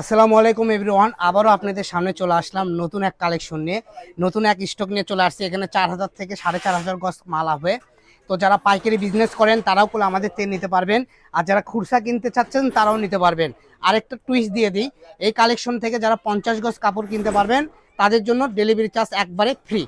আসসালামু আলাইকুম এভরিওয়ান, আবারও আপনাদের সামনে চলে আসলাম নতুন এক কালেকশন নিয়ে। নতুন এক স্টক নিয়ে চলে আসছে, এখানে চার হাজার থেকে সাড়ে চার হাজার গজ মাল হবে। তো যারা পাইকারি বিজনেস করেন, তারাও কোলে আমাদের তেল নিতে পারবেন। আর যারা খুরসা কিনতে চাচ্ছেন, তারাও নিতে পারবেন। আরেকটা টুইস্ট দিয়ে দিই, এই কালেকশন থেকে যারা পঞ্চাশ গজ কাপড় কিনতে পারবেন, তাদের জন্য ডেলিভারি চার্জ একবারে ফ্রি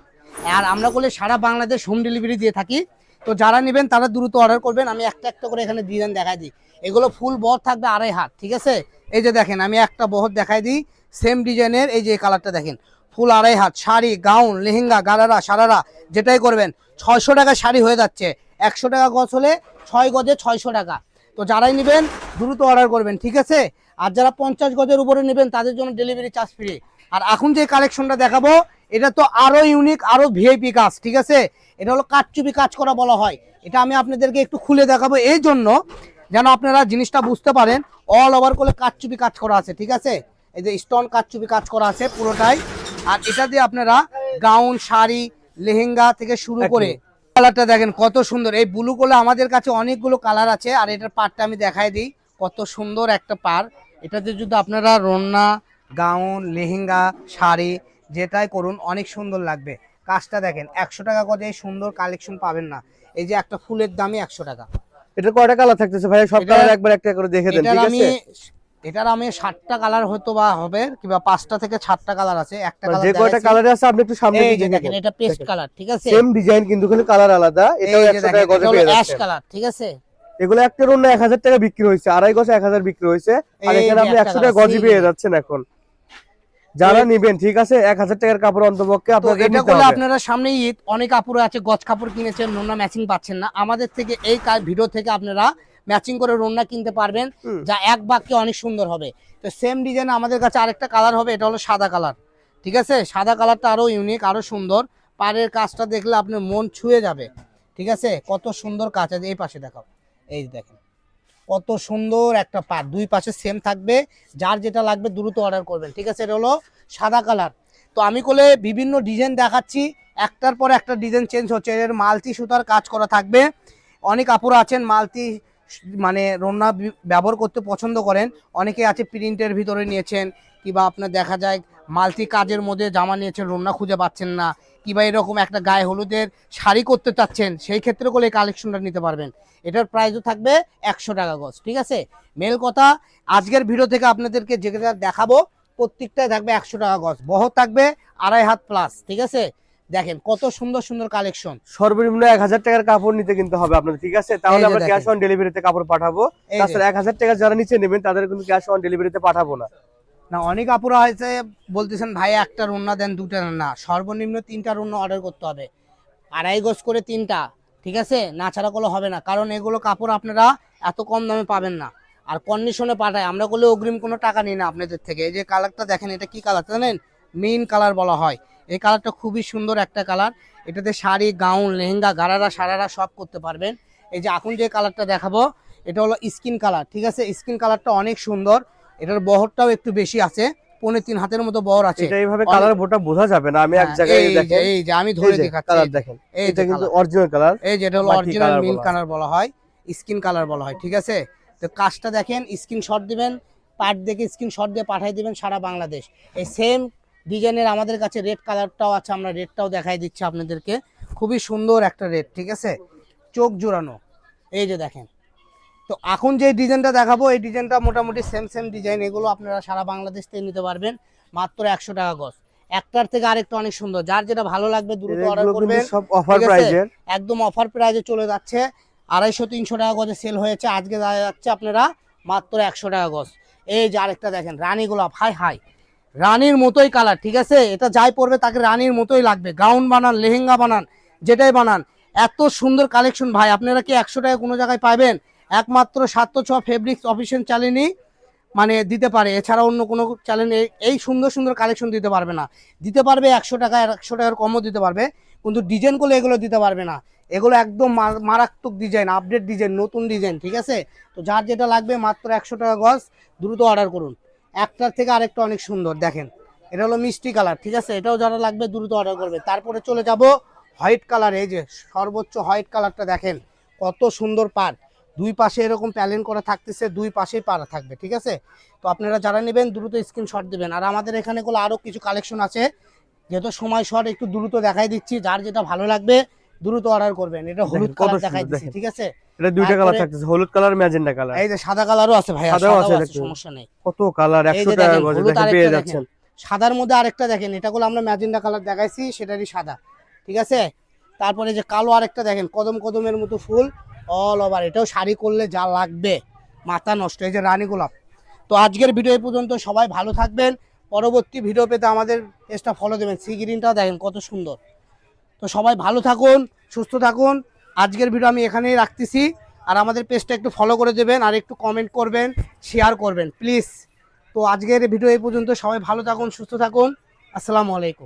আর আমরা বলে সারা বাংলাদেশ হোম ডেলিভারি দিয়ে থাকি। তো যারা নেবেন তারা দ্রুত অর্ডার করবেন। আমি একটা একটা করে এখানে ডিজাইন দেখাই দিই। এগুলো ফুল বহর থাকবে আড়াই হাত, ঠিক আছে? এই যে দেখেন, আমি একটা বহর দেখাই দিই। সেম ডিজাইনের এই যে কালারটা দেখেন। ফুল আড়াই হাত, শাড়ি গাউন লেহেঙ্গা, গারারা, সারারা, যেটাই করবেন, ছয়শো টাকা শাড়ি হয়ে যাচ্ছে। একশো টাকা গজ হলে ছয় গজে ছয়শো টাকা। তো যারাই নেবেন, দ্রুত অর্ডার করবেন, ঠিক আছে? আর যারা পঞ্চাশ গজের উপরে নেবেন, তাদের জন্য ডেলিভারি চার্জ ফ্রি আর এখন যে কালেকশনটা দেখাবো এটা তো আরও ইউনিক আরও ভিআইপি কাজ ঠিক আছে? এটা হলো কাঠচুপি কাজ করা বলা হয়। এটা আমি আপনাদেরকে একটু খুলে দেখাবো। এই জন্য যেন আপনারা জিনিসটা বুঝতে পারেন অল ওভার করে কাঠচুপি কাজ করা আছে ঠিক আছে? এই যে স্টোন কাঠচুপি কাজ করা আছে পুরোটাই। আর এটা দিয়ে আপনারা গাউন শাড়ি লেহেঙ্গা থেকে শুরু করে কালারটা দেখেন কত সুন্দর। এই ব্লু গুলো আমাদের কাছে অনেকগুলো কালার আছে আর এটার পাড়টা আমি দেখাই দিই। কত সুন্দর একটা পার এটাতে যদি আপনারা রন্না গাউন লেহেঙ্গা শাড়ি যেটাই করুন অনেক সুন্দর লাগবে। কাজটা দেখেন একশো টাকা করে সুন্দর কালেকশন পাবেন না। এই যে একটা ফুলের দামই একশো টাকা। এটা কয়টা কালার থাকতেছে ভাই সব কালার একবার একটা করে দেখে দেন ঠিক আমি আছে? এটার আমি সাতটা কালার হয়তো বা হবে কিংবা পাঁচটা থেকে সাতটা কালার আছে। একটা কালার যে কয়টা কালার আছে আপনি একটু সামনে দেখেন। এটা পেস্ট কালার ঠিক আছে? সেম ডিজাইন কিন্তু খালি কালার আলাদা। এটাও যে 100 টাকা গজে পেয়ে অ্যাশ কালার ঠিক আছে? এগুলো একটা রুম 1000 টাকা বিক্রি হয়েছে আড়াই গজ 1000 বিক্রি হয়েছে। আর এখানে আপনি একটা 100 টাকা গজে পেয়ে যাচ্ছেন এখন। যারা নিবেন ঠিক আছে? 1000 টাকার কাপড় অন্তপক্ষে এটা করলে আপনারা সামনে ঈদ অনেক কাপড় আছে গজ কাপড় কিনেছেন নোনা ম্যাচিং পাচ্ছেন না। আমাদের থেকে এই ভিডিও থেকে আপনারা ম্যাচিং করে রোনা কিনতে পারবেন যা এক বাক্যে অনেক সুন্দর হবে। তো সেম ডিজাইন আমাদের কাছে আরেকটা কালার হবে এটা হলো সাদা কালার ঠিক আছে? সাদা কালারটা আরও ইউনিক আরও সুন্দর। পাড়ের কাজটা দেখলে আপনার মন ছুঁয়ে যাবে। ঠিক আছে? কত সুন্দর কাজ আছে এই পাশে দেখাও। এই দেখেন। কত সুন্দর একটা পাট। দুই পাশে সেম থাকবে, যার যেটা লাগবে দ্রুত অর্ডার করবেন, ঠিক আছে? এটা হলো সাদা কালার তো আমি কোলে বিভিন্ন ডিজাইন দেখাচ্ছি, একটার পর একটা ডিজাইন চেঞ্জ হচ্ছে। এর মালতি সুতার কাজ করা থাকবে। অনেক আপুরা আছেন, মালতি মানে রন্না ব্যবহার করতে পছন্দ করেন। অনেকে আছে প্রিন্টের ভিতরে নিয়েছেন কিংবা আপনার দেখা যায় মালতি কাজের মধ্যে জামা নিয়েছেন রন্না খুঁজে পাচ্ছেন না কিংবা এরকম একটা গায়ে হলুদের শাড়ি করতে চাচ্ছেন সেই ক্ষেত্রে করে এই কালেকশনটা নিতে পারবেন। এটার প্রাইসও থাকবে একশো টাকা গজ ঠিক আছে? মেল কথা আজকের ভিডিও থেকে আপনাদেরকে যেটা দেখাবো প্রত্যেকটাই থাকবে একশো টাকা গজ। বহ থাকবে আড়াই হাত প্লাস ঠিক আছে? দেখেন কত সুন্দর সুন্দর কালেকশন সর্বনিম্ন 1000 টাকার কাপড় নিতে কিন্তু হবে আপনাদের ঠিক আছে? তাহলে আমরা ক্যাশ অন ডেলিভারিতে কাপড় পাঠাবো। তাছাড়া 1000 টাকা যারা নিচে নেবেন তাদের কিন্তু ক্যাশ অন ডেলিভারিতে পাঠাবো না। না, অনেক আপুরা হয়েছে বলতেছেন, ভাই, একটা রুন্না দেন দুটা না। সর্বনিম্ন তিনটা রুন্না অর্ডার করতে হবে। আড়াই গজ করে তিনটা, ঠিক আছে? না ছাড়া করলে হবে না, কারণ এগুলো কাপড় আপনারা এত কম দামে পাবেন না। আর কন্ডিশনে পাঠায়, আমরা করলে অগ্রিম কোনো টাকা নিই না আপনাদের থেকে। এই যে কালারটা দেখেন, এটা কি কালার জানেন? মেইন কালার বলা হয়। এই কালারটা খুবই সুন্দর একটা কালার এটাতে শাড়ি গাউন লেহেঙ্গা, গারারা, সারারা সব করতে পারবেন। এই যে, এখন যে কালারটা দেখাবো, এটা হলো স্কিন কালার ঠিক আছে? স্কিন কালারটা অনেক সুন্দর। এটার বহরটাও একটু বেশি আছে পৌনে তিন হাতের মতো বহর আছে। এটা এইভাবে কালার বোটা বোঝা যাবে না আমি এক হ্যাঁ, জায়গায় দেখেন। এই যে আমি ধরে দেখাচ্ছি। কালার দেখেন। এটা কিন্তু অরিজিনাল কালার এই যেটা হলো অরিজিনাল মিল কালার বলা হয়। স্কিন কালার বলা হয় ঠিক আছে? তো কাজটা দেখেন স্ক্রিনশট দিবেন পার্ট দেখে স্ক্রিনশট দিয়ে পাঠিয়ে দিবেন সারা বাংলাদেশ। এই সেম ডিজাইনের আমাদের কাছে রেড কালারটাও আছে আমরা রেডটাও দেখাই দিচ্ছি আপনাদেরকে। খুবই সুন্দর একটা রেড ঠিক আছে? চোখ জোড়ানো। এই যে দেখেন তো এখন যে ডিজাইনটা দেখাবো এই ডিজাইনটা মোটামুটি সেম সেম ডিজাইন এগুলো আপনারা সারা বাংলাদেশ থেকে নিতে পারবেন মাত্র একশো টাকা গজ একটার থেকে আরেকটা অনেক সুন্দর যার যেটা ভালো লাগবে দ্রুত অর্ডার করবেন। সব অফার? একদম অফার প্রাইজে চলে যাচ্ছে আড়াইশো তিনশো টাকা গজে সেল হয়েছে আজকে দেখা যাচ্ছে আপনারা মাত্র একশো টাকা গজ এই যে আরেকটা দেখেন রানী গোলাপ হাই হাই। রানীর মতোই কালার ঠিক আছে? এটা যাই পড়বে তাকে রানীর মতোই লাগবে। গাউন বানান লেহেঙ্গা বানান যেটাই বানান এত সুন্দর কালেকশন ভাই আপনারা কি একশো টাকা কোনো জায়গায় পাবেন? একমাত্র সাতশো ছ ফেব্রিক্স অফিসিয়াল চ্যানেলই মানে দিতে পারে। এছাড়া অন্য কোনো চ্যানেল এই সুন্দর সুন্দর কালেকশন দিতে পারবে না। দিতে পারবে একশো টাকা, একশো টাকার কমও দিতে পারবে, কিন্তু ডিজাইনগুলো এগুলো দিতে পারবে না। এগুলো একদম মারাত্মক ডিজাইন আপডেট ডিজাইন নতুন ডিজাইন ঠিক আছে? তো যার যেটা লাগবে মাত্র একশো টাকা গজ, দ্রুত অর্ডার করুন। একটার থেকে আরেকটা অনেক সুন্দর, দেখেন। এটা হলো মিষ্টি কালার ঠিক আছে? এটাও যারা লাগবে দ্রুত অর্ডার করবে। তারপরে চলে যাব হোয়াইট কালার এই যে সর্বোচ্চ হোয়াইট কালারটা দেখেন, কত সুন্দর পার দুই পাশে এরকম প্যালেন করা থাকতেছে দুই পাশেই পাড়া থাকবে ঠিক আছে? তো আপনারা যারা নেবেন দ্রুত স্ক্রিনশট দিবেন। আর আমাদের এখানে গুলো আরও কিছু কালেকশন আছে। যেহেতু সময় শর্ট একটু দ্রুত দেখাই দিচ্ছি। যার যেটা ভালো লাগবে দ্রুত অর্ডার করবেন। এটা হলুদ কালার দেখাই দিচ্ছি ঠিক আছে? এটা দুইটা কালার থাকতেছে হলুদ কালার ম্যাজেন্ডা কালার এই যে সাদা কালারও আছে সাদাও সাদাও আছে, সমস্যা নেই। কত কালার এই একশো যে টাকা পেয়ে যাচ্ছেন। সাদার মধ্যে আরেকটা দেখেন এটাগুলো আমরা ম্যাজেন্ডা কালার দেখাইছি সেটারই সাদা ঠিক আছে? তারপরে যে কালো আরেকটা দেখেন কদম কদমের মতো ফুল। অল ওভার এটাও শাড়ি করলে যা লাগবে। মাথা নষ্ট। এই যে রানী গোলাপ। তো আজকের ভিডিও পর্যন্ত। সবাই ভালো থাকবেন। পরবর্তী ভিডিও পেতে আমাদের পেজটা ফলো দেবেন। সি গ্রিনটাও দেখেন কত সুন্দর। তো সবাই ভালো থাকুন, সুস্থ থাকুন। আজকের ভিডিও আমি এখানেই রাখতেছি। আর আমাদের পেজটা একটু ফলো করে দেবেন আর একটু কমেন্ট করবেন শেয়ার করবেন প্লিজ তো আজকের ভিডিও এই পর্যন্ত। সবাই ভালো থাকুন, সুস্থ থাকুন। আসসালামু আলাইকুম।